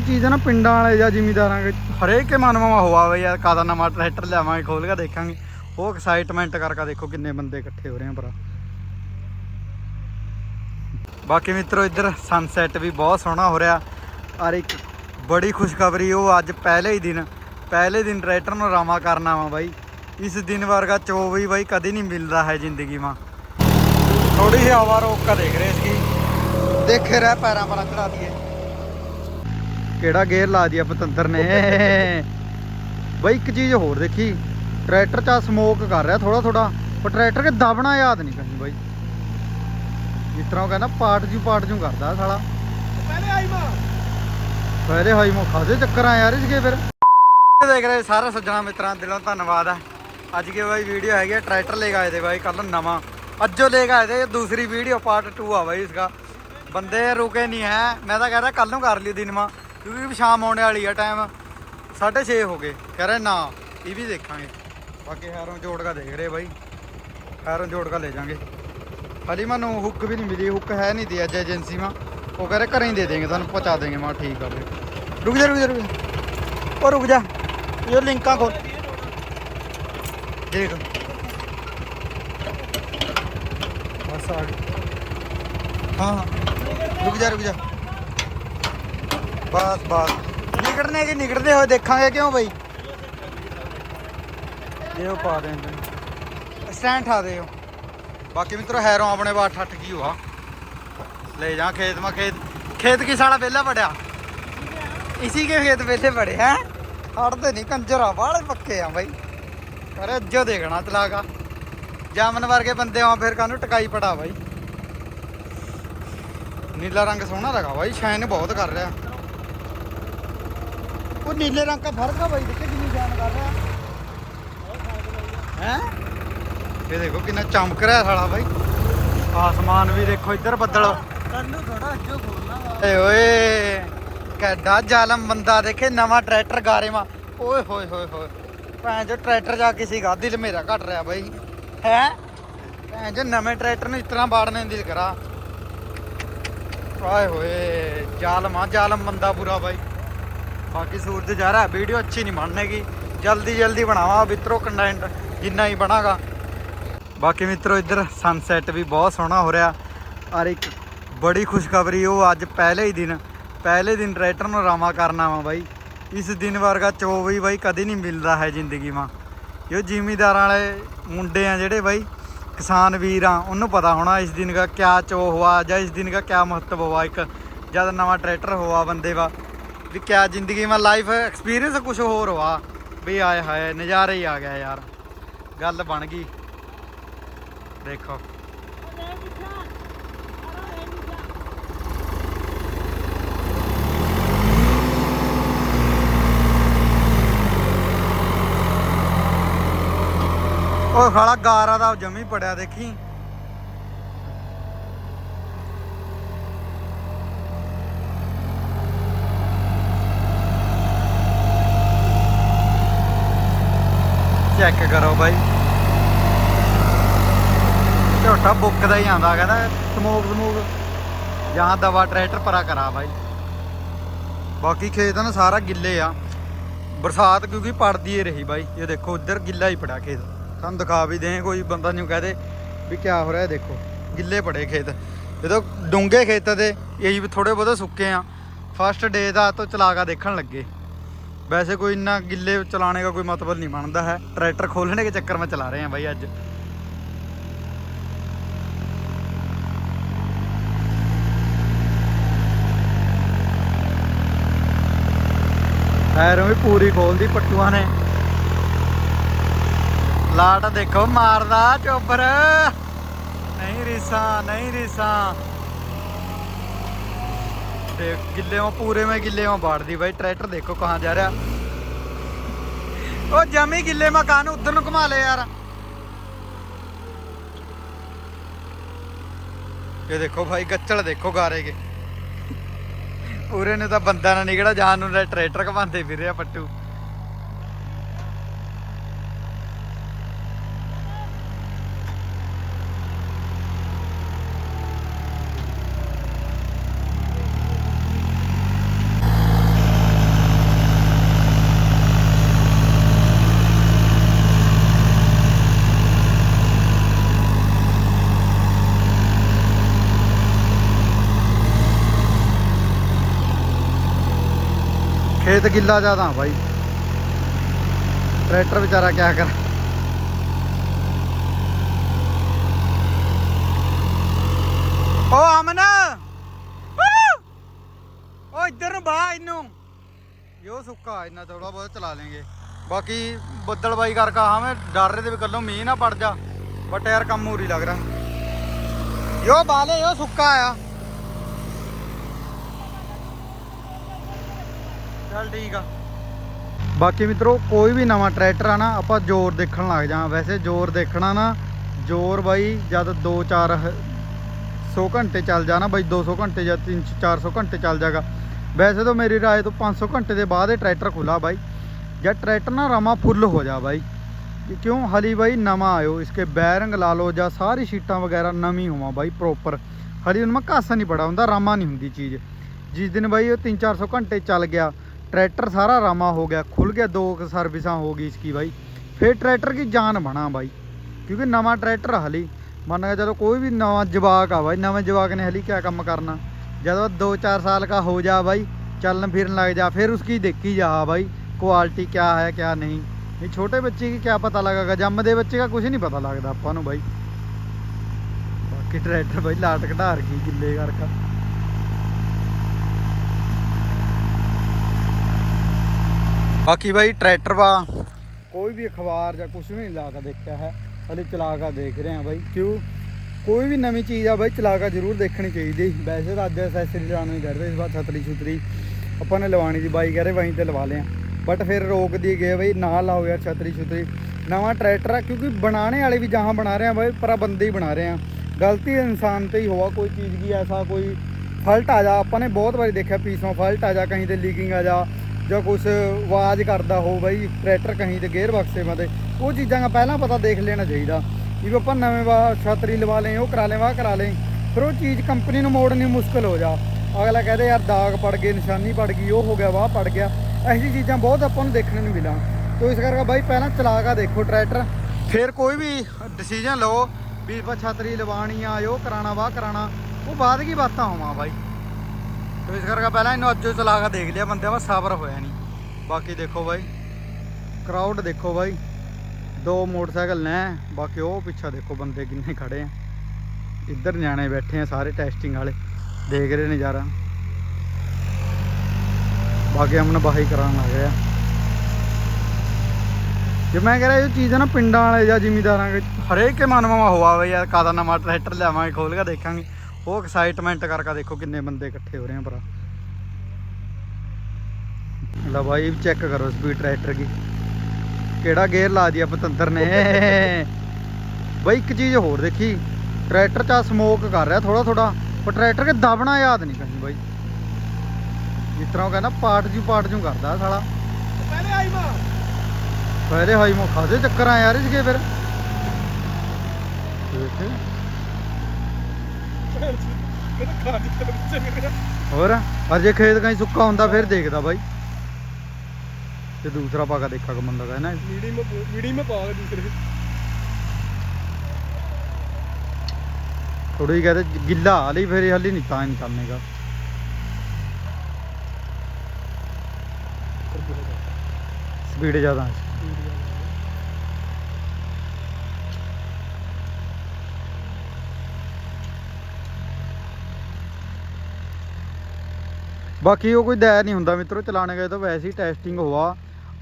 ਚੀਜ਼ ਹੈ ਨਾ ਪਿੰਡਾਂ ਵਾਲੇ ਜਾਂ ਜ਼ਿਮੀਦਾਰਾਂ ਦੇ ਹਰੇਕ ਕੇ ਮਨਵਾ ਹੋਆ ਵੇ ਯਾਰ ਕਾਦਾ ਨਵਾਂ ਟਰੈਕਟਰ ਲਿਆਵਾਂਗੇ ਖੋਲ ਕੇ ਦੇਖਾਂਗੇ। ਉਹ ਐਕਸਾਈਟਮੈਂਟ ਕਰਕੇ ਦੇਖੋ ਕਿੰਨੇ ਬੰਦੇ ਇਕੱਠੇ ਹੋ ਰਹੇ ਆ ਭਰਾ। ਬਾਕੀ ਮਿੱਤਰੋ, ਇੱਧਰ ਸਨਸੈਟ ਵੀ ਬਹੁਤ ਸੋਹਣਾ ਹੋ ਰਿਹਾ। ਔਰ ਇੱਕ ਬੜੀ ਖੁਸ਼ਖਬਰੀ, ਉਹ ਅੱਜ ਪਹਿਲੇ ਹੀ ਦਿਨ, ਪਹਿਲੇ ਦਿਨ ਟਰੈਕਟਰ ਨੂੰ ਰਾਮਾ ਕਰਨਾ ਵਾ ਬਾਈ। ਇਸ ਦਿਨ ਵਰਗਾ ਚੋ ਵੀ ਬਾਈ ਕਦੇ ਨਹੀਂ ਮਿਲਦਾ ਹੈ ਜ਼ਿੰਦਗੀ ਮਾ ਥੋੜੀ ਜਿਹੀ ਹਵਾ ਰੋਕ ਕੇ ਦੇਖ ਰਹੇ ਸੀ। ਦੇਖੇ ਰਹਿ ਪੈਰਾਂ ਪਰ ਚੜਾ ਦਈਏ। ਕਿਹੜਾ ਗੇਅਰ ਲਾ ਦਿਆ ਪਤੰਦਰ ਨੇ? ਬਾਈ ਇੱਕ ਚੀਜ਼ ਹੋਰ ਦੇਖੀ ਟਰੈਕਟਰ ਚਾ ਸਮੋਕ ਕਰ ਰਿਹਾ ਥੋੜਾ ਥੋੜਾ ਪਰ ਟਰੈਕਟਰ ਕੇ ਦਬਣਾ ਯਾਦ ਨਹੀਂ ਕਹੀਂ ਬਾਈ। ਜਿਸ ਤਰ੍ਹਾਂ ਉਹ ਕਹਿੰਦਾ ਪਾਰਟ ਜੂ ਪਾਰਟ ਜੂ ਕਰਦਾ ਸਾਲਾ। ਪਹਿਲੇ ਆਈ ਮਾਂ ਪਹਿਲੇ ਹਾਈ ਮੋ ਖਾਦੇ ਚੱਕਰ ਆ ਯਾਰ ਇਸਕੇ ਫਿਰ। ਦੇਖ ਰਹੇ ਸਾਰੇ ਸੱਜਣਾ ਮਿੱਤਰਾਂ, ਦਿਲੋਂ ਧੰਨਵਾਦ ਹੈ ਅੱਜ ਕੇ ਬਾਈ ਵੀਡੀਓ ਹੈਗੀ ਹੈ ਟਰੈਕਟਰ ਲੈ ਕੇ ਆਏ ਤੇ ਬਾਈ ਕੱਲ ਨਵਾਂ। ਅੱਜੋ ਲੈ ਕੇ ਆਏ ਤੇ ਦੂਸਰੀ ਵੀਡੀਓ ਪਾਰਟ 2 ਆ ਬਾਈ ਇਸਕਾ ਬੰਦੇ ਰੁਕੇ ਨਹੀਂ ਹੈ। ਮੈਂ ਤਾਂ ਕਹਿ ਰਿਹਾ ਕੱਲ ਨੂੰ ਕਰ ਲਈ ਦਿਨ ਮਾ। ਕਿਉਂਕਿ ਸ਼ਾਮ ਆਉਣ ਵਾਲੀ ਆ ਟਾਈਮ 6:30 ਹੋ ਗਏ। ਕਹਿ ਰਹੇ ਨਾ, ਇਹ ਵੀ ਦੇਖਾਂਗੇ। ਬਾਕੀ ਹੈਰੋਂ ਜੋੜ ਦੇਖ ਰਹੇ ਬਾਈ। ਹੈਰੋਂ ਜੋੜ ਲੈ ਜਾਾਂਗੇ। ਹਾਲੀ ਮੈਨੂੰ ਹੁੱਕ ਵੀ ਨਹੀਂ ਮਿਲੀ ਹੁੱਕ ਹੈ ਨਹੀਂ ਦੀ ਅੱਜ ਏਜੰਸੀ ਮਾ ਉਹ ਕਹ ਰਹੇ ਘਰੇ ਹੀ ਦੇ ਦੇਂਗੇ ਤੁਹਾਨੂੰ ਪਹੁੰਚਾ ਦੇਂਗੇ ਮੈਂ ਠੀਕ ਆ ਫਿਰ। ਰੁਕ ਜਾ ਰੁਕ ਜਾ ਰੁਕ ਜਾ। ਉਹ ਰੁਕ ਜਾ। ਇਹ ਲਿੰਕਾਂ ਖੋਲ। ਦੇਖ। ਬਸ ਆ ਗਈ ਹਾਂ। ਰੁਕ ਜਾ ਰੁਕ ਜਾ। ਬਸ ਬਸ। ਨਿਕੜਨੇ ਕਿ ਨਿਕੜਦੇ ਹੋਏ ਦੇਖਾਂਗੇ ਕਿਉਂ ਬਈ? ਇਹ ਪਾ ਦੇ। ਸਟੈਂਡ ਠਾ ਦਿਓ। ਬਾਕੀ ਮਿੱਤਰੋ, ਹੈਰੋਂ ਆਪਣੇ ਬਾਹਰ ਠੱਠ ਕੀ ਹੋਆ? ਲੈ ਜਾ ਖੇਤ, ਮਾ ਖੇਤ ਖੇਤ ਕੀ ਸਾਲਾ ਵੇਲਾ ਪੜਿਆ ਇਸੀ ਕੇ ਖੇਤ ਵੇਲੇ ਪੜੇ ਹੈ? ਹੜਦੇ ਨਹੀਂ ਕੰਜਰਾ, ਵਾਲੇ ਪੱਕੇ ਆ ਬਾਈ। ਅਰੇ, ਅੱਜੋ ਦੇਖਣਾ ਤਲਾਕਾ ਜਾਮਨ ਵਰਗੇ ਬੰਦੇ ਆ ਫਿਰ ਕਾਨੂੰ ਟਕਾਈ ਪੜਾ ਬਾਈ? ਨੀਲਾ ਰੰਗ ਸੋਹਣਾ ਲਗਾ ਬਾਈ, ਸ਼ਾਇਨ ਬਹੁਤ ਕਰ ਰਿਹਾ। वो नीले रंग का फर्क है भाई देखिए कितनी जान कर रहा है ये देखो कितना चमक रहा है साला भाई आसमान भी देखो इधर बदल ਕੰਨੂ ਥੋੜਾ ਅੱਜੋ ਖੋਲਣਾ ਵਾ ਏ ਓਏ ਕਿੱਡਾ ਜ਼ਾਲਮ ਬੰਦਾ ਦੇਖੇ ਨਵਾਂ ਟਰੈਕਟਰ ਗਾਰੇ ਮਾ ਓਏ ਹੋਏ ਹੋਏ ਹੋਏ ਭੈਣ ਜੋ ਟਰੈਕਟਰ ਜਾ ਕੇ ਸੀਗਾ ਦਿਲ ਮੇਰਾ ਘਟ ਰਿਹਾ ਬਾਈ ਹੈ ਭੈਣ ਜੋ ਨਵੇਂ ਟਰੈਕਟਰ ਨੂੰ ਇਸ ਤਰ੍ਹਾਂ ਬਾੜਨੇ ਨੂੰ ਦਿਲ ਕਰਾ ਆਏ ਹੋਏ ਜ਼ਾਲਮ ਆ ਜ਼ਾਲਮ ਬੰਦਾ ਪੂਰਾ ਬਾਈ ਬਾਕੀ ਸੂਰਜ ਜਾ ਰਿਹਾ, ਵੀਡੀਓ ਅੱਛੀ ਨਹੀਂ ਬਣਨੇਗੀ। ਜਲਦੀ ਜਲਦੀ ਬਣਾਵਾ ਮਿੱਤਰੋ ਕੰਟੈਂਟ ਜਿੰਨਾ ਹੀ ਬਣਾਗਾ। ਬਾਕੀ ਮਿੱਤਰੋ, ਇੱਧਰ ਸਨਸੈਟ ਵੀ ਬਹੁਤ ਸੋਹਣਾ ਹੋ ਰਿਹਾ। ਔਰ ਇੱਕ ਬੜੀ ਖੁਸ਼ਖਬਰੀ, ਉਹ ਅੱਜ ਪਹਿਲੇ ਹੀ ਦਿਨ, ਪਹਿਲੇ ਦਿਨ ਟਰੈਕਟਰ ਨੂੰ ਰਾਮਾ ਕਰਨਾ ਵਾ ਬਾਈ। ਇਸ ਦਿਨ ਵਰਗਾ ਚੋ ਵੀ ਬਾਈ ਕਦੇ ਨਹੀਂ ਮਿਲਦਾ ਹੈ ਜ਼ਿੰਦਗੀ ਮਾ ਇਹ ਜ਼ਿਮੀਦਾਰਾਂ ਵਾਲੇ ਮੁੰਡੇ ਆ ਜਿਹੜੇ ਬਾਈ, ਕਿਸਾਨ ਵੀਰ ਆ, ਉਹਨੂੰ ਪਤਾ ਹੋਣਾ ਇਸ ਦਿਨ ਦਾ ਕਿਆ ਚੋ ਹੁਆ, ਜਾਂ ਇਸ ਦਿਨ ਦਾ ਕਿਆ ਮਹੱਤਵ ਹੁਆ। ਇੱਕ ਜਦ ਨਵਾਂ ਟਰੈਕਟਰ ਹੁਆ ਬੰਦੇ ਵਾ ਵੀ ਕਿਆ ਜ਼ਿੰਦਗੀ ਮਾ ਲਾਈਫ ਐਕਸਪੀਰੀਅੰਸ ਕੁਝ ਹੋਰ ਹੁਆ ਵੀ ਆਏ ਹਾਏ, ਨਜ਼ਾਰੇ ਹੀ ਆ ਗਿਆ ਯਾਰ। ਗੱਲ ਬਣ ਗਈ। ਦੇਖੋ। ਉਹ ਖਾਲਾ ਗਾਰਾ ਦਾ ਜਮੀ ਪੜਿਆ ਦੇਖੀ। ਚੈੱਕ ਕਰੋ ਬਾਈ। ਝੋਟਾ ਬੁੱਕਦਾ ਹੀ ਆਂਦਾ ਕਹਿੰਦਾ ਸਮੋਕ ਸਮੋਕ। ਜਾਂ ਦਵਾ ਟਰੈਕਟਰ ਪਰਾ ਕਰਾ ਬਾਈ। ਬਾਕੀ ਖੇਤ ਨਾ ਸਾਰਾ ਗਿੱਲੇ ਆ। ਬਰਸਾਤ ਕਿਉਂਕਿ ਪੜਦੀ ਹੀ ਰਹੀ ਬਾਈ। ਇਹ ਦੇਖੋ ਇੱਧਰ ਗਿੱਲਾ ਹੀ ਪੜਾ ਖੇਤ। ਤੁਹਾਨੂੰ ਦਿਖਾ ਵੀ ਦੇ ਕੋਈ ਬੰਦਾ ਨਹੀਂ ਕਹਦੇ ਵੀ ਕਿਆ ਹੋ ਰਿਹਾ ਦੇਖੋ। ਗਿੱਲੇ ਪੜੇ ਖੇਤ। ਜਦੋਂ ਡੂੰਗੇ ਖੇਤ ਦੇ, ਇਹੀ ਥੋੜੇ ਬਹੁਤੇ ਸੁੱਕੇ ਆ। ਫਸਟ ਡੇ ਦਾ ਤੋਂ ਚਲਾ ਕੇ ਦੇਖਣ ਲੱਗੇ। ਵੈਸੇ ਕੋਈ ਇੰਨਾ ਗਿੱਲੇ ਚਲਾਣੇ ਦਾ ਕੋਈ ਮਤਲਬ ਨਹੀਂ ਬਣਦਾ ਹੈ। ਟਰੈਕਟਰ ਖੋਲਣੇ ਦੇ ਚੱਕਰ ਮੈਂ ਚਲਾ ਰਹੇ ਆ ਬਾਈ ਅੱਜ। ਐਰੋਂ ਵੀ ਪੂਰੀ ਖੋਲਦੀ ਪੱਟੂਆਂ ਨੇ। ਲਾਟ ਦੇਖੋ ਮਾਰਦਾ ਚੋਬਰ। ਨਹੀਂ ਰੀਸਾਂ ਨਹੀਂ ਰੀਸਾਂ। ਤੇ ਗਿੱਲੇ ਮਾ ਪੂਰੇ ਮੈਂ ਗਿੱਲੇ ਮਾ ਬਾੜਦੀ ਬਾਈ, ਟਰੈਕਟਰ ਦੇਖੋ ਕਹਾਂ ਜਾ ਰਿਹਾ। ਉਹ ਜਮੀ ਗਿੱਲੇ ਮਾ ਕਾਨ ਉਧਰ ਨੂੰ ਘੁਮਾ ਲੈ ਯਾਰ। ਇਹ ਦੇਖੋ ਭਾਈ, ਗੱਚਲ ਦੇਖੋ ਗਾਰੇ ਕੇ। ਪੂਰੇ ਨੂੰ ਤਾਂ ਬੰਦਾ ਨਾ ਨਿਕੜਾ ਜਾਨ ਨੂੰ ਤਾਂ ਟਰੈਕਟਰ ਘਮਾਉਂਦੇ ਫਿਰ ਖੇਤ ਗਿੱਲਾ ਜ਼ਿਆਦਾ ਬਾਈ। ਟਰੈਕਟਰ ਵਿਚਾਰਾ ਕਿਆ ਕਰ। ਓ ਅਮਨ। ਓ ਇੱਧਰ ਨੂੰ ਬਾ ਇਹਨੂੰ। ਯੋ ਸੁੱਕਾ, ਇੰਨਾ ਥੋੜਾ ਬਹੁਤ ਚਲਾ ਲੇਂਗੇ ਬਾਕੀ ਬੱਦਲ ਬਾਈ ਕਰਕੇ ਹਮੇ ਡਰ ਰਹੇ ਤੇ ਵੀ ਕੱਲੋਂ ਮੀਂਹ ਨਾ ਪੜ ਜਾ। ਬਟ ਯਾਰ ਕੰਮ ਮੂਰੀ ਲੱਗ ਰਿਹਾ। ਯੋ ਬਾਲੇ ਯੋ ਸੁੱਕਾ ਆ। ਚੱਲ ਠੀਕ ਆ। ਬਾਕੀ ਮਿੱਤਰੋ, ਕੋਈ ਵੀ ਨਵਾਂ ਟਰੈਕਟਰ ਆ ਨਾ, ਆਪਾਂ ਜ਼ੋਰ ਦੇਖਣ ਲੱਗ ਜਾ ਵੈਸੇ ਜ਼ੋਰ ਦੇਖਣਾ ਨਾ, ਜ਼ੋਰ ਬਾਈ, ਜਦ 2-4 100 ਘੰਟੇ ਚੱਲ ਜਾ ਨਾ ਬਾਈ 200 ਘੰਟੇ ਜਾਂ 300 400 ਘੰਟੇ ਚੱਲ ਜਾਗਾ। ਵੈਸੇ ਤਾਂ ਮੇਰੀ ਰਾਏ ਤੋਂ 500 ਘੰਟੇ ਦੇ ਬਾਅਦ ਇਹ ਟਰੈਕਟਰ ਖੁੱਲਾ ਬਾਈ। ਜਾਂ ਟਰੈਕਟਰ ਨਾ ਰਮਾ ਫੁੱਲ ਹੋ ਜਾ ਬਾਈ। ਕਿਉਂ? ਹਲੀ ਬਾਈ ਨਵਾਂ ਆਇਓ, ਇਸਕੇ ਬੈਰਿੰਗ ਲਾ ਲਓ, ਜਾਂ ਸਾਰੀ ਸ਼ੀਟਾਂ ਵਗੈਰਾ ਨਵੀਂ ਹੋਵਾਂ ਬਾਈ ਪ੍ਰੋਪਰ ਹਲੀ ਉਹਨਾਂ ਘਾਸਾ ਨਹੀਂ ਪੜਾ ਹੁੰਦਾ ਰਾਮਾ ਨਹੀਂ ਹੁੰਦੀ ਚੀਜ਼। ਜਿਸ ਦਿਨ ਬਾਈ ਉਹ 3-400 ਘੰਟੇ ਚੱਲ ਗਿਆ ट्रैक्टर सारा रामा हो गया खुल गया दो सर्विसां हो गई इसकी भाई फिर ट्रैक्टर की जान बना भाई क्योंकि नवा ट्रैक्टर हली मान गया चलो कोई भी नवा जवाक आ भाई नवे जवाक ने हली क्या काम करना जब दो चार साल का हो जा भाई चलन फिरन लग जा फिर उसकी देखी जा भाई क्वालिटी क्या है क्या नहीं ये छोटे बच्चे की क्या पता लगेगा जम ਦੇ ਬੱਚੇ ਦਾ ਕੁਝ ਨਹੀਂ ਪਤਾ ਲੱਗਦਾ ਆਪਾਂ ਨੂੰ ਬਾਈ ਬਾਕੀ ਟਰੈਕਟਰ ਬਾਈ ਲਾਟ ਘਟਾਰ ਕੀ ਗਿੱਲੇ ਕਰਕੇ ਬਾਕੀ ਬਾਈ ਟਰੈਕਟਰ ਵਾ। ਕੋਈ ਵੀ ਅਖਬਾਰ ਜਾਂ ਕੁਝ ਵੀ ਨਹੀਂ ਲਾ ਕੇ ਦੇਖਿਆ ਹੈ। ਹਲੇ ਚਲਾ ਕੇ ਦੇਖ ਰਹੇ ਆ ਬਾਈ। ਕਿਉਂ? ਕੋਈ ਵੀ ਨਵੀਂ ਚੀਜ਼ ਆ ਬਾਈ, ਚਲਾ ਕੇ ਜ਼ਰੂਰ ਦੇਖਣੀ ਚਾਹੀਦੀ। ਵੈਸੇ ਤਾਂ ਅੱਜ ਐਸੈਸਰੀ ਲਾਉਣ ਨਹੀਂ ਕਰਦੇ ਇਸ ਵਾਰ ਛਤਰੀ ਛੁਤਰੀ। ਆਪਾਂ ਨੇ ਲਵਾਣੀ ਸੀ ਬਾਈ, ਕਹ ਰਹੇ ਵਹੀਂ ਤੇ ਲਵਾ ਲਿਆ। ਬਟ ਫਿਰ ਰੋਕ ਦੀ ਗਏ ਬਈ, ਨਾ ਲਾਓ ਯਾਰ ਛਤਰੀ ਛੁਤਰੀ। ਨਵਾਂ ਟਰੈਕਟਰ ਆ, ਕਿਉਂਕਿ ਬਣਾਉਣੇ ਵਾਲੇ ਵੀ ਜਹਾਂ ਬਣਾ ਰਹੇ ਆ ਬਾਈ, ਪਰ ਬੰਦੇ ਹੀ ਬਣਾ ਰਹੇ ਆ ਗਲਤੀ ਇਨਸਾਨ ਤੇ ਹੀ ਹੋਆ, ਕੋਈ ਚੀਜ਼ ਕੀ ਐਸਾ, ਕੋਈ ਫਲਟ ਆ ਜਾ। ਆਪਾਂ ਨੇ ਬਹੁਤ ਵਾਰੀ ਦੇਖਿਆ ਪੀਸੋਂ ਫਲਟ ਆ ਜਾ, ਕਹੀਂ ਤੇ ਲੀਕਿੰਗ ਆ ਜਾ। ਜਾਂ ਕੁਝ ਆਵਾਜ਼ ਕਰਦਾ ਹੋ ਬਾਈ ਟਰੈਕਟਰ ਕਹੀਂ ਤੇ ਗੇਅਰ ਬਕਸੇ ਮਤੇ ਉਹ ਚੀਜ਼ਾਂ ਦਾ ਪਹਿਲਾਂ ਪਤਾ ਦੇਖ ਲੈਣਾ ਚਾਹੀਦਾ। ਵੀ ਆਪਾਂ ਨਵੇਂ ਵਾ, ਛਤਰੀ ਲਵਾ ਲੇ ਉਹ ਕਰਾ ਲੇ ਵਾਹ ਕਰਾ ਲੇ ਫਿਰ ਉਹ ਚੀਜ਼ ਕੰਪਨੀ ਨੂੰ ਮੋੜਨੀ ਮੁਸ਼ਕਲ ਹੋ ਜਾ। ਅਗਲਾ ਕਹਦੇ, ਯਾਰ ਦਾਗ ਪੜ ਗਏ, ਨਿਸ਼ਾਨੀ ਪੜ ਗਈ, ਉਹ ਹੋ ਗਿਆ, ਵਾਹ ਪੜ ਗਿਆ। ਇਹੋ ਜਿਹੀ ਚੀਜ਼ਾਂ ਬਹੁਤ ਆਪਾਂ ਨੂੰ ਦੇਖਣ ਨੂੰ ਮਿਲਾਂ। ਤੋ ਇਸ ਕਰਕੇ ਬਾਈ, ਪਹਿਲਾਂ ਚਲਾ ਕੇ ਦੇਖੋ ਟਰੈਕਟਰ ਫਿਰ ਕੋਈ ਵੀ ਡਿਸੀਜਨ ਲਓ, ਵੀ ਆਪਾਂ ਛਤਰੀ ਲਵਾਣੀ ਆ ਉਹ ਕਰਾਣਾ ਵਾਹ ਕਰਾਣਾ ਉਹ ਬਾਅਦ ਕੀ ਬਾਤਾਂ ਹੋਵਾਂ ਬਾਈ? ਤੋ ਇਸ ਕਰਕੇ ਪਹਿਲਾਂ ਇਹਨੂੰ ਅੱਜੋ ਚਲਾ ਕੇ ਦੇਖ ਲਿਆ ਬੰਦਿਆਂ ਵਾ ਸਬਰ ਹੋਇਆ ਨਹੀਂ। ਬਾਕੀ ਦੇਖੋ ਬਾਈ ਕਰਾਊਡ ਦੇਖੋ ਬਾਈ, ਦੋ ਮੋਟਰਸਾਈਕਲ ਨੇ, ਬਾਕੀ ਉਹ ਪਿੱਛਾ ਦੇਖੋ ਬੰਦੇ ਕਿੰਨੇ ਖੜੇ ਆ। ਇੱਧਰ ਨਿਆਣੇ ਬੈਠੇ ਆ ਸਾਰੇ ਟੈਸਟਿੰਗ ਵਾਲੇ, ਦੇਖ ਰਹੇ ਨਜ਼ਾਰਾ। ਬਾਕੀ ਅਮਨ ਬਾਹੀ ਕਰਾਉਣ ਲੱਗ ਰਿਹਾ ਜੇ ਮੈਂ ਕਹ ਰਿਹਾ ਇਹ ਚੀਜ਼ ਨਾ ਪਿੰਡਾਂ ਵਾਲੇ ਜਾਂ ਜ਼ਿਮੀਦਾਰਾਂ ਹਰੇਕ ਕੇ ਮਨਵਾ ਹੋਆ ਵੇ ਯਾਰ ਕਾਦਾ ਨਵਾਂ ਟਰੈਕਟਰ ਲਿਆਵਾਂਗੇ ਖੋਲ ਕੇ ਦੇਖਾਂਗੇ। ਉਹ ਐਕਸਾਈਟਮੈਂਟ ਕਰਕੇ ਦੇਖੋ ਕਿੰਨੇ ਬੰਦੇ ਇਕੱਠੇ ਹੋ ਰਹੇ ਆ ਭਰਾ। ਲਾ ਬਾਈ ਚੈੱਕ ਕਰੋ ਸਪੀਡ ਟਰੈਕਟਰ ਦੀ ਕਿਹੜਾ ਗੇਅਰ ਲਾ ਦਿਆ ਪਤੰਦਰ ਨੇ। ਬਈ ਇੱਕ ਚੀਜ਼ ਹੋਰ ਦੇਖੀ। ਟਰੈਕਟਰ ਚਾ ਸਮੋਕ ਕਰ ਰਿਹਾ ਥੋੜਾ ਥੋੜਾ ਪਰ ਟਰੈਕਟਰ ਕੇ ਦਬਣਾ ਯਾਦ ਨਹੀਂ ਕਹੀਂ ਬਾਈ। ਜਿਸ ਤਰ੍ਹਾਂ ਉਹ ਕਹਿੰਦਾ ਪਾਰਟ ਜੂ ਪਾਰਟ ਜੂ ਕਰਦਾ ਸਾਲਾ। ਪਹਿਲੇ ਆਈ ਮਾਂ ਪਹਿਲੇ ਹਾਈ ਮੋ ਖਾਦੇ ਚੱਕਰ ਆ ਯਾਰ ਇਸਕੇ ਫਿਰ। ਦੇਖ ਕਿਹਦਾ ਖਾ ਦਿੱਤਾ ਬੱਚੇ ਨੇ ਹੋਰ? ਔਰ ਜੇ ਖੇਤ ਕਹੀਂ ਸੁੱਕਾ ਹੁੰਦਾ ਫਿਰ ਦੇਖਦਾ ਬਾਈ। ਤੇ ਦੂਸਰਾ ਪਾਗਾ ਦੇਖਾ ਕਮਨ ਲਗਾ ਹੈ ਨਾ ਮੀੜੀ ਮੇ ਮੀੜੀ ਮੇ ਪਾਗਾ ਦੂਸਰੇ। ਥੋੜੀ ਹੀ ਕਹਤੇ ਗਿੱਲਾ ਹਲੀ ਫੇਰ ਹਲੀ ਨਹੀਂ ਤਾਂ ਨਹੀਂ ਚੱਲਨੇਗਾ ਸਪੀਡ ਜ਼ਿਆਦਾ। ਹੈ ਬਾਕੀ ਉਹ ਕੋਈ ਦਾਇ ਨਹੀਂ ਹੁੰਦਾ ਮਿੱਤਰੋ ਚਲਾਣੇ ਗਏ ਤਾਂ ਵੈਸੇ ਹੀ ਟੈਸਟਿੰਗ ਹੋਆ।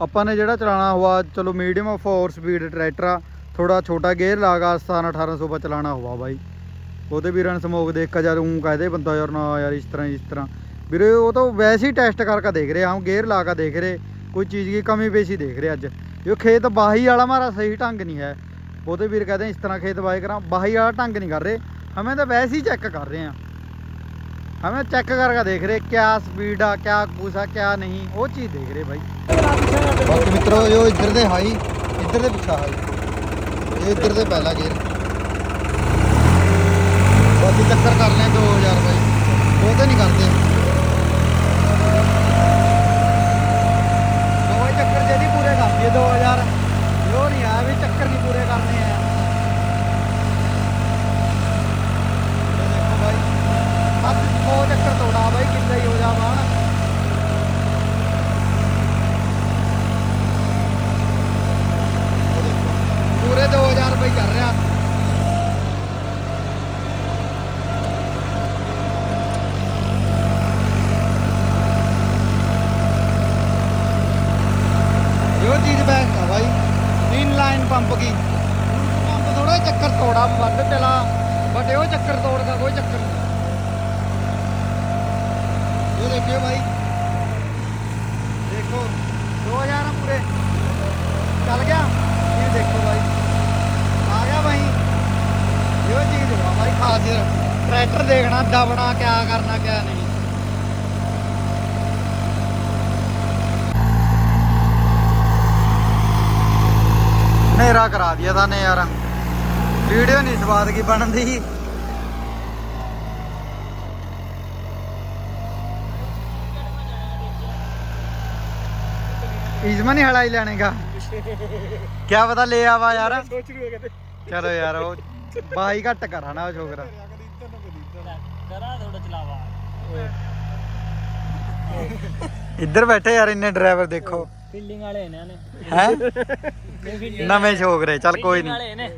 ਆਪਾਂ ਨੇ ਜਿਹੜਾ ਚਲਾਣਾ ਹੋਆ, ਚਲੋ ਮੀਡੀਅਮ 4 ਸਪੀਡ ਟਰੈਕਟਰ ਆ ਥੋੜਾ ਛੋਟਾ ਗੇਅਰ ਲਾਗਾ 17 1800 ਬਾ ਚਲਾਣਾ ਹੋਆ ਬਾਈ। ਉਹਦੇ ਵੀ ਰਨ ਸਮੋਕ ਦੇਖ ਕੇ ਜਦ ਉਂ ਕਹਦੇ ਬੰਦਾ ਯਾਰ, ਨਾ ਯਾਰ ਇਸ ਤਰ੍ਹਾਂ ਇਸ ਤਰ੍ਹਾਂ। ਵੀਰੇ, ਉਹ ਤਾਂ ਵੈਸੇ ਹੀ ਟੈਸਟ ਕਰਕੇ ਦੇਖ ਰਹੇ ਹਾਂ ਗੇਅਰ ਲਾ ਕੇ ਦੇਖ ਰਹੇ, ਕੋਈ ਚੀਜ਼ ਦੀ ਕਮੀ ਪੇਸ਼ੀ ਦੇਖ ਰਹੇ ਅੱਜ। ਇਹ ਖੇਤ ਬਾਹੀ ਵਾਲਾ ਮਾਰਾ ਸਹੀ ਢੰਗ ਨਹੀਂ ਹੈ। ਉਹਦੇ ਵੀਰ ਕਹਦੇ ਇਸ ਤਰ੍ਹਾਂ ਖੇਤ ਬਾਈ ਕਰਾਂ, ਬਾਹੀ ਵਾਲਾ ਢੰਗ ਨਹੀਂ ਕਰ ਰਹੇ। ਹਮੇ ਤਾਂ ਵੈਸੇ ਹੀ ਚੈੱਕ ਕਰ ਰਹੇ ਹਾਂ। हमें चेक करके देख रहे क्या स्पीड आ क्या कुछ आ क्या नहीं वो चीज देख रहे भाई बाकी मित्रों जो इधर दे हाई इधर दे पिछा हाई ये इधर दे पहला गेयर बाकी चक्कर कर लें 2000 भाई वो तो नहीं करते ਪੰਪ ਕੀ? ਪੰਪ ਥੋੜਾ ਚੱਕਰ ਤੋੜਾ ਵੱਧ ਚਲਾ। ਬਟ ਉਹ ਚੱਕਰ ਤੋੜਦਾ, ਕੋਈ ਚੱਕਰ ਨਹੀਂ। ਇਹ ਦੇਖਿਓ ਭਾਈ ਦੇਖੋ 2000 ਪੂਰੇ। ਚੱਲ ਗਿਆ। ਇਹ ਦੇਖੋ ਭਾਈ ਆ ਗਿਆ ਭਾਈ ਇਹੋ ਚੀਜ਼ ਦੇਖੋ ਭਾਈ ਖਾਸ। ਟਰੈਕਟਰ ਦੇਖਣਾ, ਦਬਣਾ, ਕਿਆ ਕਰਨਾ, ਕਿਆ ਨਹੀਂ। ਹਨੇਰਾ ਕਰਾ ਦਿਆ ਤਾਂ ਨੇ ਯਾਰ। ਵੀਡੀਓ ਨਹੀਂ ਸਵਾਦ ਕੀ ਬਣਦੀ ਇਜ਼ਮਾ ਨਹੀਂ ਹਲਾਈ ਲੈਣੇਗਾ ਕਿਆ ਪਤਾ ਲੈ ਆਵਾ ਯਾਰ। ਚਲੋ ਯਾਰ ਉਹ ਬਾਈ ਘੱਟ ਉਹ ਛੋਕਰਾ ਇੱਧਰ ਨਾ ਕਰਾ ਥੋੜਾ ਚਲਾਵਾ। ਇੱਧਰ ਬੈਠੇ ਯਾਰ ਇੰਨੇ ਡਰਾਈਵਰ ਦੇਖੋ। ਫੀਲਿੰਗ ਵਾਲੇ ਨੇ ਨੇ ਹੈ? ਨਵੇਂ ਛੋਕਰੇ ਚੱਲ ਕੋਈ ਨਹੀਂ।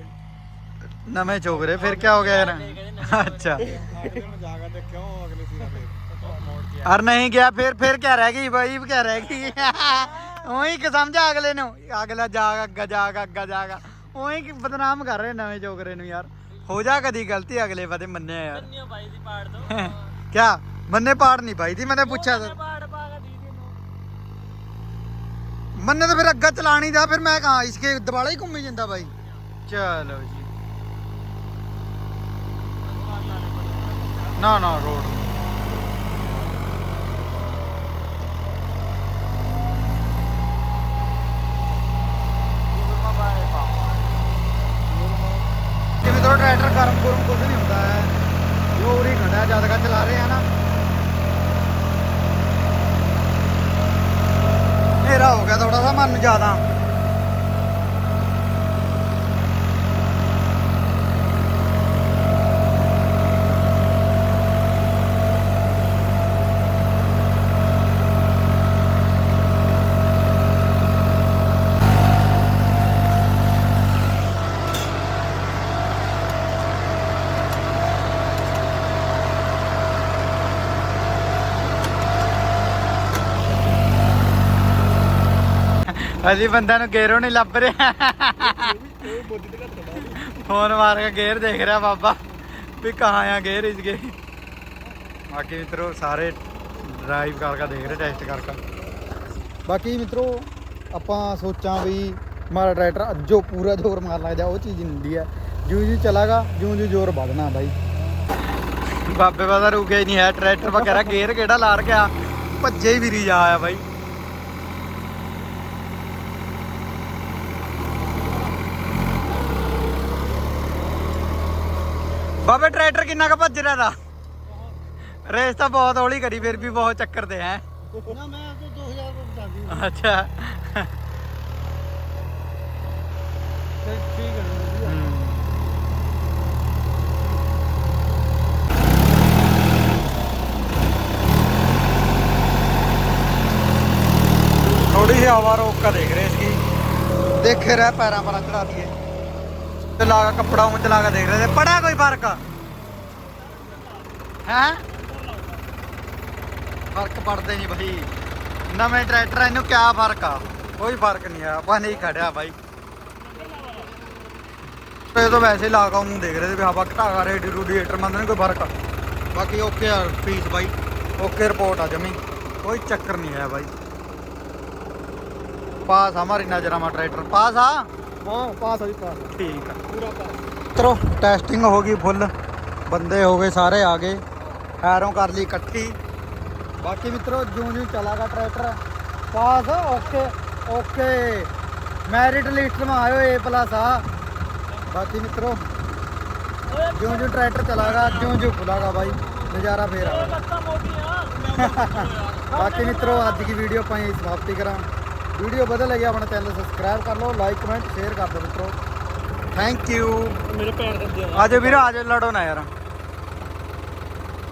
ਨਵੇਂ ਛੋਕਰੇ ਫਿਰ ਕੀ ਹੋ ਗਿਆ ਯਾਰ ਅੱਛਾ। ਕੇ ਅਰ ਨਹੀਂ ਗਿਆ ਫਿਰ ਫਿਰ ਕੀ ਰਹਿ ਗਈ? ਬਾਈ ਕੀ ਰਹਿ ਗਈ? ਉਹੀ ਕਿ ਸਮਝਾ ਅਗਲੇ ਨੂੰ। ਅਗਲਾ ਜਾਗਾ ਅੱਗਾ ਜਾਗਾ ਅੱਗਾ ਜਾਗਾ। ਉਹੀ ਕਿ ਬਦਨਾਮ ਕਰ ਰਹੇ ਨਵੇਂ ਛੋਕਰੇ ਨੂੰ ਯਾਰ। ਹੋ ਜਾ ਕਦੀ ਗਲਤੀ ਅਗਲੇ ਵਾਦੇ ਮੰਨਿਆ ਯਾਰ। ਕੰਨਿਓ ਬਾਈ ਦੀ ਪਾੜ ਦੋ ਕਿਆ? ਮੰਨੇ ਪਾੜ ਨਹੀਂ ਬਾਈ ਦੀ? ਮੈਨੇ ਪੁੱਛਿਆ ਤਾਂ। ਪਾੜ ਪਾਗਾ ਦੀਦੀ ਨੂੰ ਮੰਨੇ ਤਾਂ ਫਿਰ ਅੱਗਾ ਚਲਾਣੀ ਦਾ ਫਿਰ ਮੈਂ ਕਹਾਂ ਇਸਕੇ ਦਿਵਾਲਾ ਹੀ ਘੁੰਮੀ ਜਾਂਦਾ ਬਾਈ। ਚਲੋ ਜੀ। ਨਾ ਨਾ ਰੋਡ। ਜਿਵੇਂ ਥੋੜਾ ਟਰੈਕਟਰ ਗਰਮ ਗਰਮ ਕੁਝ ਨਹੀਂ ਹੁੰਦਾ ਹੈ ਜੋ ਉਰੀ ਖੜਾ ਜਦ ਕਾ ਚਲਾ ਰਹੇ ਆ ਨਾ। ਹਨੇਰਾ ਹੋ ਗਿਆ ਥੋੜਾ ਸਾ ਮਨ ਜ਼ਿਆਦਾ। ਅਜੀ ਬੰਦਾ ਨੂੰ ਗੇਰੋ ਨਹੀਂ ਲੱਭ ਰਿਹਾ। ਫੋਨ ਮਾਰ ਕੇ ਗੇਰ ਦੇਖ ਰਿਹਾ ਬਾਬਾ ਵੀ ਕਹਾਂ ਆ ਗੇਰ ਇਸ ਗਏ ਬਾਕੀ ਮਿੱਤਰੋ ਸਾਰੇ ਡਰਾਈਵ ਕਰਕੇ ਦੇਖ ਰਹੇ ਟੈਸਟ ਕਰਕੇ ਬਾਕੀ ਮਿੱਤਰੋ ਆਪਾਂ ਸੋਚਾਂ ਵੀ ਮਾਰਾ ਟਰੈਕਟਰ ਅੱਜੋ ਪੂਰਾ ਜ਼ੋਰ ਮਾਰ ਲੱਗਦਾ ਉਹ ਚੀਜ਼ ਨਹੀਂ ਹੁੰਦੀ ਹੈ ਜਿਉਂ ਜਿਉਂ ਚਲਾਗਾ ਜਿਉਂ ਜਿਉਂ ਜ਼ੋਰ ਵਧਣਾ ਬਾਈ। ਬਾਬੇ ਬਾਦਾ ਰੁਕਿਆ ਹੀ ਨਹੀਂ ਹੈ ਟਰੈਕਟਰ ਵਗੈਰਾ ਗੇਰ ਕਿਹੜਾ ਲਾਰ ਗਿਆ ਭੱਜੇ ਹੀ ਵੀਰੀ ਜਾ ਆਇਆ ਬਾਈ। ਬਾਬੇ ਟਰੈਕਟਰ ਕਿੰਨਾ ਕੁ ਭੱਜ ਰਿਹਾ ਦਾ ਰੇਸ ਤਾਂ ਬਹੁਤ ਹੌਲੀ ਕਰੀ ਫਿਰ ਵੀ ਬਹੁਤ ਚੱਕਰ ਤੇ ਹੈ। ਨਾ ਮੈਂ ਤਾਂ 2000 ਰੁਪਏ ਬਚਾਦੀ ਅੱਛਾ। ਠੀਕ ਹੈ ਥੋੜੀ ਜਿਹੀ ਹਵਾ ਰੋਕ ਕੇ ਦੇਖ ਰਹੇ ਸੀ। ਦੇਖੇ ਰਹਿ ਪੈਰਾਂ ਪਰ ਚੜਾ ਦਈਏ। ਤੇ ਲਾ ਕੇ ਕੱਪੜਾ ਉਹ ਚਲਾ ਕੇ ਦੇਖ ਰਹੇ ਸੀ ਪੜਾ ਕੋਈ ਫ਼ਰਕ? ਹੈ? ਫ਼ਰਕ ਪੜਦੇ ਨਹੀਂ ਭਾਈ ਨਵੇਂ ਟਰੈਕਟਰ ਇਹਨੂੰ ਕਿਆ ਫ਼ਰਕ ਆ? ਕੋਈ ਫ਼ਰਕ ਨਹੀਂ ਆ। ਆਪਾਂ ਨਹੀਂ ਖੜਿਆ ਭਾਈ ਇਹ ਤਾਂ ਵੈਸੇ ਲਾ ਕੇ ਉਹਨੂੰ ਦੇਖ ਰਹੇ ਸੀ ਵੀ ਹਵਾ ਘਟਾ ਕਰ ਰਹੇ ਰੂਡੀਏਟਰ ਮੰਨ ਕੋਈ ਫ਼ਰਕ। ਬਾਕੀ ਓਕੇ ਆ ਫੀਸ ਬਾਈ। ਓਕੇ ਰਿਪੋਰਟ ਆ ਜਮੀ। ਕੋਈ ਚੱਕਰ ਨਹੀਂ ਹੈ ਬਾਈ। ਪਾਸ ਆ ਹਮਾਰੀ ਨਜ਼ਰਾਂ ਮਾ ਟਰੈਕਟਰ। ਪਾਸ ਆ? ਹਾਂ ਪਾਸ ਆ ਜੀ ਪਾਸ ਠੀਕ ਆ ਪੂਰਾ ਪਾਸ ਮਿੱਤਰੋ ਟੈਸਟਿੰਗ ਹੋ ਗਈ ਫੁੱਲ ਬੰਦੇ ਹੋ ਗਏ ਸਾਰੇ ਆ ਗਏ ਐਰੋਂ ਕਰ ਲਈ ਇਕੱਠੀ ਬਾਕੀ ਮਿੱਤਰੋ ਜਿਉਂ ਜਿਉਂ ਚਲਾਗਾ ਟਰੈਕਟਰ ਪਾਸ ਓਕੇ ਓਕੇ ਮੈਰਿਟ ਲਿਸਟ ਮਾ ਆਇਓ ਏ ਪਲੱਸ ਆ ਬਾਕੀ ਮਿੱਤਰੋ ਜਿਉਂ ਜਿਉਂ ਟਰੈਕਟਰ ਚਲਾਗਾ ਜਿਉਂ ਜਿਉਂ ਖੁਲਾਗਾ ਬਾਈ ਨਜ਼ਾਰਾ ਫੇਰ ਆਗਾ ਲੱਤਾਂ ਮੋਟੀਆਂ ਬਾਕੀ ਮਿੱਤਰੋ ਅੱਜ ਦੀ ਵੀਡੀਓ ਆਪਾਂ ਇਹ ਸਮਾਪਤੀ ਕਰਾਂ ਵੀਡੀਓ ਵਧੀਆ ਲੱਗੀ ਆਪਣਾ ਚੈਨਲ ਸਬਸਕ੍ਰਾਈਬ ਕਰ ਲਓ ਲਾਈਕ ਕਮੈਂਟ ਸ਼ੇਅਰ ਕਰ ਦਿਓ ਮਿੱਤਰੋ। ਥੈਂਕ ਯੂ ਮੇਰੇ ਪੈਰ ਦਰਦ ਆ। ਆਜੋ ਵੀਰ ਆਜੋ ਲੜੋ ਨਾ ਯਾਰ।